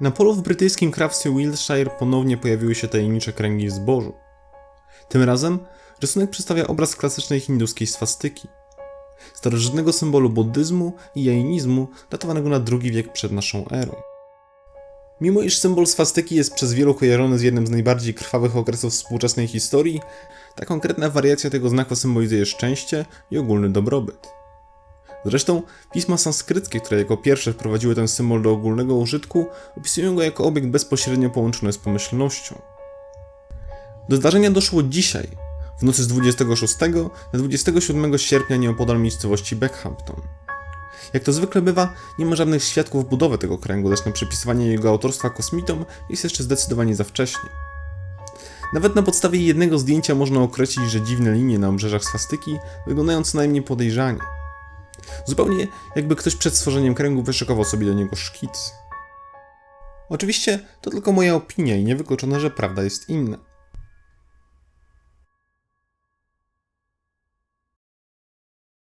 Na polu w brytyjskim królestwie Wiltshire ponownie pojawiły się tajemnicze kręgi zbożu. Tym razem rysunek przedstawia obraz klasycznej hinduskiej swastyki, starożytnego symbolu buddyzmu i jainizmu datowanego na II wiek przed naszą erą. Mimo iż symbol swastyki jest przez wielu kojarzony z jednym z najbardziej krwawych okresów współczesnej historii, ta konkretna wariacja tego znaku symbolizuje szczęście i ogólny dobrobyt. Zresztą pisma sanskryckie, które jako pierwsze wprowadziły ten symbol do ogólnego użytku, opisują go jako obiekt bezpośrednio połączony z pomyślnością. Do zdarzenia doszło dzisiaj, w nocy z 26 na 27 sierpnia nieopodal miejscowości Beckhampton. Jak to zwykle bywa, nie ma żadnych świadków budowy tego kręgu, zresztą przypisywanie jego autorstwa kosmitom jest jeszcze zdecydowanie za wcześnie. Nawet na podstawie jednego zdjęcia można określić, że dziwne linie na obrzeżach swastyki wyglądają co najmniej podejrzanie. Zupełnie jakby ktoś przed stworzeniem kręgu wyszykował sobie do niego szkic. Oczywiście to tylko moja opinia i niewykluczone, że prawda jest inna.